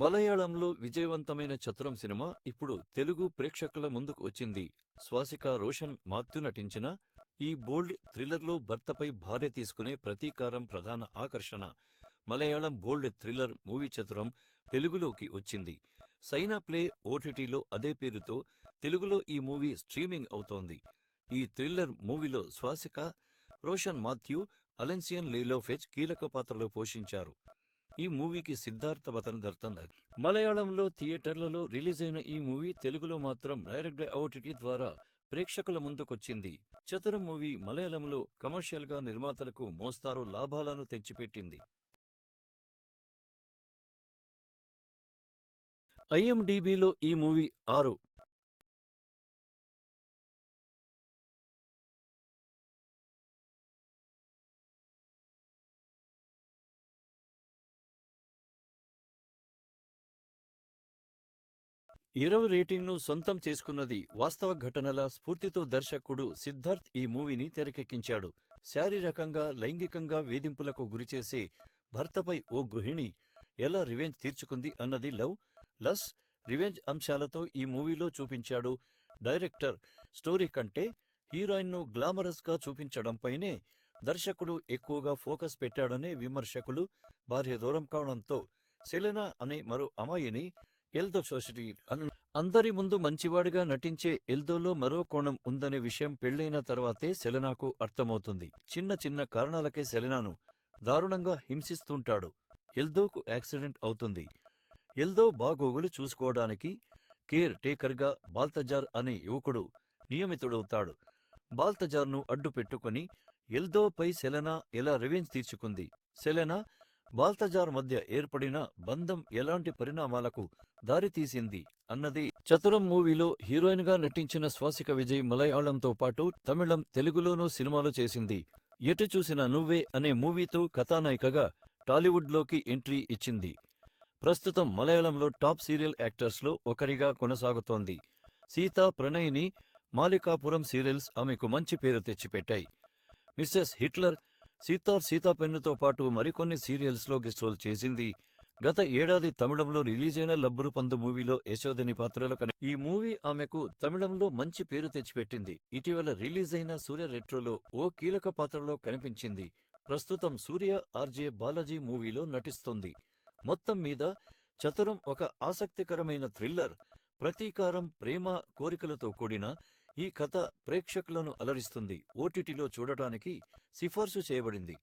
మలయాళంలో విజయవంతమైన చతురం సినిమా ఇప్పుడు తెలుగు ప్రేక్షకుల ముందుకు వచ్చింది. స్వాసిక రోషన్ మాథ్యూ నటించిన ఈ బోల్డ్ థ్రిల్లర్లో భర్తపై భార్య తీసుకునే ప్రతీకారం ప్రధాన ఆకర్షణ. Malayalam bold thriller movie Chathuram తెలుగులోకి వచ్చింది. సైనా ప్లే ఓటీటీలో అదే పేరుతో తెలుగులో ఈ మూవీ స్ట్రీమింగ్ అవుతోంది. ఈ థ్రిల్లర్ మూవీలో స్వాసిక రోషన్ మాథ్యూ అలెన్సియన్ లీలోఫెజ్ కీలక పాత్రలు పోషించారు. ఈ మూవీకి సిద్ధార్థ వతన్ దర్తన్నారు మలయాళంలో థియేటర్లలో రిలీజ్ అయిన ఈ మూవీ తెలుగులో మాత్రం డైరెక్ట్ ఓటీటీ ద్వారా ప్రేక్షకుల ముందుకొచ్చింది. చతురం మూవీ మలయాళంలో కమర్షియల్గా నిర్మాతలకు మోస్తారు లాభాలను తెచ్చిపెట్టింది. ఐఎండిబిలో ఈ మూవీ ఆరు ఇరవై రేటింగ్ను సొంతం చేసుకున్నది వాస్తవ ఘటనల స్ఫూర్తితో దర్శకుడు సిద్ధార్థ్ ఈ మూవీని తెరకెక్కించాడు. శారీరకంగా లైంగికంగా వేధింపులకు గురిచేసే భర్తపై ఓ గృహిణి ఎలా రివెంజ్ తీర్చుకుంది అన్నది లవ్ లస్ రివెంజ్ అంశాలతో ఈ మూవీలో చూపించాడు. డైరెక్టర్ స్టోరీ కంటే హీరోయిన్ను గ్లామరస్గా చూపించడంపైనే దర్శకుడు ఎక్కువగా ఫోకస్ పెట్టాడనే విమర్శకులు భార్య దూరం కావడంతో సెలెనా అనే మరో అమ్మాయిని ఎల్దో సొసైటీ. అందరి ముందు మంచివాడిగా నటించే ఎల్దోలో మరో కోణం ఉందనే విషయం పెళ్ళైన తర్వాతే సెలెనాకు అర్థమవుతుంది. చిన్న చిన్న కారణాలకే సెలెనాను దారుణంగా హింసిస్తుంటాడు. ఎల్దోకు యాక్సిడెంట్ అవుతుంది. ఎల్దో బాగోగులు చూసుకోవడానికి కేర్ టేకర్గా బాల్తజార్ అనే యువకుడు నియమితుడవుతాడు. బాల్తజార్ను అడ్డు పెట్టుకుని ఎల్దోపై సెలెనా ఎలా రివెంజ్ తీర్చుకుంది? సెలెనా బాల్తజార్ మధ్య ఏర్పడిన బంధం ఎలాంటి పరిణామాలకు దారితీసింది అన్నది చతురం మూవీలో హీరోయిన్గా నటించిన స్వాసిక విజయ్ మలయాళంతో పాటు తమిళం తెలుగులోనూ సినిమాలు చేసింది. ఎటు చూసిన నువ్వే అనే మూవీతో కథానాయికగా టాలీవుడ్లోకి ఎంట్రీ ఇచ్చింది. ప్రస్తుతం మలయాళంలో టాప్ సీరియల్ యాక్టర్స్లో ఒకరిగా కొనసాగుతోంది. సీతా ప్రణయిని మాలికాపురం సీరియల్స్ ఆమెకు మంచి పేరు తెచ్చిపెట్టాయి. మిస్సెస్ హిట్లర్ సీతార్ సీతాపెన్నుతో పాటు మరికొన్ని సీరియల్స్లో గెస్ట్ రోల్ చేసింది. గత ఏడాది తమిళంలో రిలీజ్ అయిన లబ్బరు పందు మూవీలో యశోదని పాత్రలో కన ఈ మూవీ ఆమెకు తమిళంలో మంచి పేరు తెచ్చిపెట్టింది. ఇటీవల రిలీజ్ అయిన సూర్య రెట్రోలో ఓ కీలక పాత్రలో కనిపించింది. ప్రస్తుతం సూర్య ఆర్జే బాలాజీ మూవీలో నటిస్తుంది. మొత్తం మీద చతురం ఒక ఆసక్తికరమైన థ్రిల్లర్ ప్రతీకారం ప్రేమ కోరికలతో కూడిన ఈ కథ ప్రేక్షకులను అలరిస్తుంది. ఓటీటీలో చూడటానికి సిఫార్సు చేయబడింది.